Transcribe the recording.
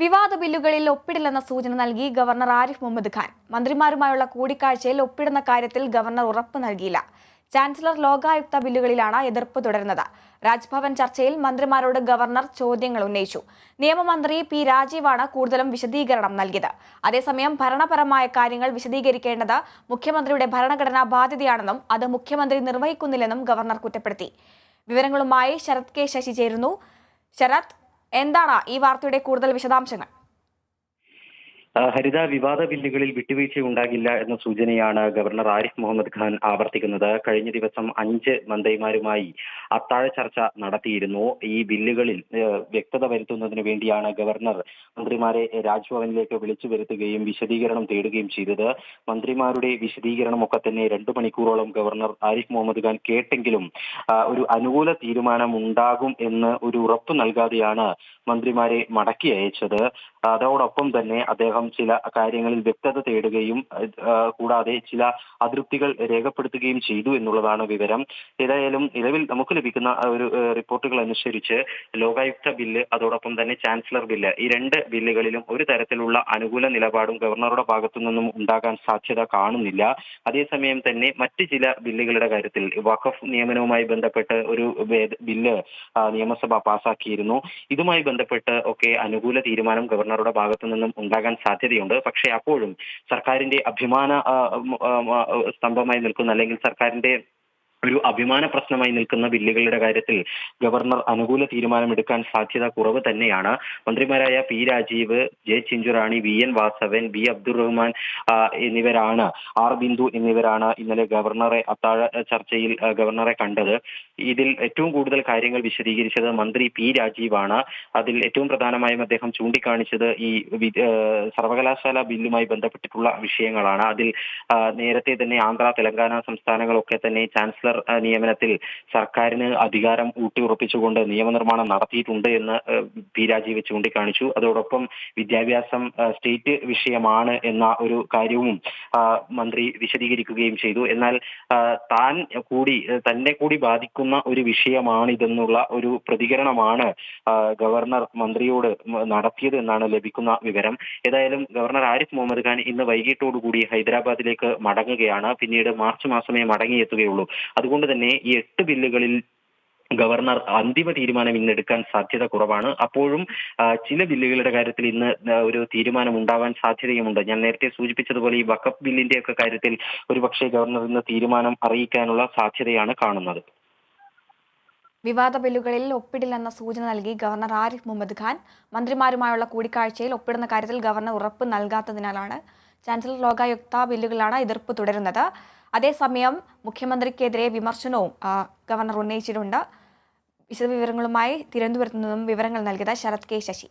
വിവാദ ബില്ലുകളിൽ ഒപ്പിടില്ലെന്ന സൂചന നൽകി ഗവർണർ ആരിഫ് മുഹമ്മദ് ഖാൻ. മന്ത്രിമാരുമായുള്ള കൂടിക്കാഴ്ചയിൽ ഒപ്പിടുന്ന കാര്യത്തിൽ ഗവർണർ ഉറപ്പ് നൽകിയില്ല. ചാൻസലർ ലോകായുക്ത ബില്ലുകളിലാണ് എതിർപ്പ് തുടരുന്നത്. രാജ്ഭവൻ ചർച്ചയിൽ മന്ത്രിമാരോട് ഗവർണർ ചോദ്യങ്ങൾ ഉന്നയിച്ചു. നിയമമന്ത്രി പി രാജീവാണ് കൂടുതലും വിശദീകരണം നൽകിയത്. അതേസമയം ഭരണപരമായ കാര്യങ്ങൾ വിശദീകരിക്കേണ്ടത് മുഖ്യമന്ത്രിയുടെ ഭരണഘടനാ ബാധ്യതയാണെന്നും അത് മുഖ്യമന്ത്രി നിർവഹിക്കുന്നില്ലെന്നും ഗവർണർ കുറ്റപ്പെടുത്തി. വിവരങ്ങളുമായി ശരത് കെ ശശി ചേരുന്നു. ശരത് എന്താണ് ഈ വാർത്തയുടെ കൂടുതൽ വിശദാംശങ്ങൾ? ഹരിത വിവാദ ബില്ലുകളിൽ വിട്ടുവീഴ്ച ഉണ്ടാകില്ല എന്ന സൂചനയാണ് ഗവർണർ ആരിഫ് മുഹമ്മദ് ഖാൻ ആവർത്തിക്കുന്നത്. കഴിഞ്ഞ ദിവസം അഞ്ച് മന്ത്രിമാരുമായി അത്താഴ ചർച്ച നടത്തിയിരുന്നു. ഈ ബില്ലുകളിൽ വ്യക്തത വരുത്തുന്നതിന് വേണ്ടിയാണ് ഗവർണർ മന്ത്രിമാരെ രാജ്ഭവനിലേക്ക് വിളിച്ചു വരുത്തുകയും വിശദീകരണം തേടുകയും ചെയ്തത്. മന്ത്രിമാരുടെ വിശദീകരണമൊക്കെ തന്നെ രണ്ടു മണിക്കൂറോളം ഗവർണർ ആരിഫ് മുഹമ്മദ് ഖാൻ കേട്ടെങ്കിലും ഒരു അനുകൂല തീരുമാനം ഉണ്ടാകും എന്ന് ഒരു ഉറപ്പ് നൽകാതെയാണ് മന്ത്രിമാരെ മടക്കി അയച്ചത്. അതോടൊപ്പം തന്നെ അദ്ദേഹം ചില കാര്യങ്ങളിൽ വ്യക്തത തേടുകയും കൂടാതെ ചില അതൃപ്തികൾ രേഖപ്പെടുത്തുകയും ചെയ്തു എന്നുള്ളതാണ് വിവരം. ഏതായാലും നിലവിൽ നമുക്ക് ലഭിക്കുന്ന ഒരു റിപ്പോർട്ടുകൾ അനുസരിച്ച് ലോകായുക്ത ബില്ല് അതോടൊപ്പം തന്നെ ചാൻസലർ ബില്ല് ഈ രണ്ട് ബില്ലുകളിലും ഒരു തരത്തിലുള്ള അനുകൂല നിലപാടും ഗവർണറുടെ ഭാഗത്തു നിന്നും ഉണ്ടാകാൻ സാധ്യത കാണുന്നില്ല. അതേസമയം തന്നെ മറ്റ് ചില ബില്ലുകളുടെ കാര്യത്തിൽ വഖഫ് നിയമനവുമായി ബന്ധപ്പെട്ട് ഒരു ബില്ല് നിയമസഭ പാസാക്കിയിരുന്നു. ഇതുമായി ബന്ധപ്പെട്ട് ഒക്കെ അനുകൂല തീരുമാനം ഗവർണറുടെ ഭാഗത്തു നിന്നും ഉണ്ടാകാൻ സാധ്യതയുണ്ട്. പക്ഷേ അപ്പോഴും സർക്കാരിന്റെ അഭിമാന സ്തംഭമായി നിൽക്കുന്ന അല്ലെങ്കിൽ സർക്കാരിന്റെ ഒരു അഭിമാന പ്രശ്നമായി നിൽക്കുന്ന ബില്ലുകളുടെ കാര്യത്തിൽ ഗവർണർ അനുകൂല തീരുമാനമെടുക്കാൻ സാധ്യത കുറവ് തന്നെയാണ്. മന്ത്രിമാരായ P Rajeev J Chinchurani V N Vasavan B Abdul Rahman എന്നിവരാണ് ആർ ബിന്ദു എന്നിവരാണ് ഇന്നലെ ഗവർണറെ അത്താഴ ചർച്ചയിൽ ഗവർണറെ കണ്ടത്. ഇതിൽ ഏറ്റവും കൂടുതൽ കാര്യങ്ങൾ വിശദീകരിച്ചത് മന്ത്രി പി രാജീവാണ്. അതിൽ ഏറ്റവും പ്രധാനമായും അദ്ദേഹം ചൂണ്ടിക്കാണിച്ചത് ഈ സർവകലാശാല ബില്ലുമായി ബന്ധപ്പെട്ടിട്ടുള്ള വിഷയങ്ങളാണ്. അതിൽ നേരത്തെ തന്നെ ആന്ധ്ര തെലങ്കാന സംസ്ഥാനങ്ങളൊക്കെ തന്നെ ചാൻസലർ നിയമനത്തിൽ സർക്കാരിന് അധികാരം ഊട്ടിയുറപ്പിച്ചുകൊണ്ട് നിയമനിർമ്മാണം നടത്തിയിട്ടുണ്ട് എന്ന് പി രാജീവ് ചൂണ്ടിക്കാണിച്ചു. അതോടൊപ്പം വിദ്യാഭ്യാസം സ്റ്റേറ്റ് വിഷയമാണ് എന്ന ഒരു കാര്യവും മന്ത്രി വിശദീകരിക്കുകയും ചെയ്തു. എന്നാൽ താൻ കൂടി തന്നെ കൂടി ബാധിക്കുന്ന ഒരു വിഷയമാണിതെന്നുള്ള ഒരു പ്രതികരണമാണ് ഗവർണർ മന്ത്രിയോട് നടത്തിയത് എന്നാണ് ലഭിക്കുന്ന വിവരം. ഏതായാലും ഗവർണർ ആരിഫ് മുഹമ്മദ് ഖാൻ ഇന്ന് വൈകിട്ടോടുകൂടി ഹൈദരാബാദിലേക്ക് മടങ്ങുകയാണ്. പിന്നീട് മാർച്ച് മാസമേ മടങ്ങിയെത്തുകയുള്ളൂ. അതുകൊണ്ട് തന്നെ ഈ എട്ട് ബില്ലുകളിൽ ഗവർണർ അന്തിമ തീരുമാനം ഇന്ന് എടുക്കാൻ സാധ്യത കുറവാണ്. അപ്പോഴും ചില ബില്ലുകളുടെ കാര്യത്തിൽ ഇന്ന് ഒരു തീരുമാനം ഉണ്ടാവാൻ സാധ്യതയുമുണ്ട്. ഞാൻ നേരത്തെ സൂചിപ്പിച്ചതുപോലെ ഈ വക്കപ്പ് ബില്ലിന്റെ ഒക്കെ കാര്യത്തിൽ ഒരുപക്ഷെ ഗവർണർ ഇന്ന് തീരുമാനം അറിയിക്കാനുള്ള സാധ്യതയാണ് കാണുന്നത്. വിവാദ ബില്ലുകളിൽ ഒപ്പിടില്ലെന്ന സൂചന നൽകി ഗവർണർ ആരിഫ് മുഹമ്മദ് ഖാൻ. മന്ത്രിമാരുമായുള്ള കൂടിക്കാഴ്ചയിൽ ഒപ്പിടുന്ന കാര്യത്തിൽ ഗവർണർ ഉറപ്പ് നൽകാത്തതിനാലാണ് ചാൻസലർ ലോകായുക്ത ബില്ലുകളാണ് എതിർപ്പ് തുടരുന്നത്. അതേസമയം മുഖ്യമന്ത്രിക്കെതിരെ വിമർശനവും ഗവർണർ ഉന്നയിച്ചിട്ടുണ്ട്. വിശദവിവരങ്ങളുമായി തിരുവനന്തപുരത്ത് നിന്നും വിവരങ്ങൾ നൽകിയത് ശരത് കെ ശശി.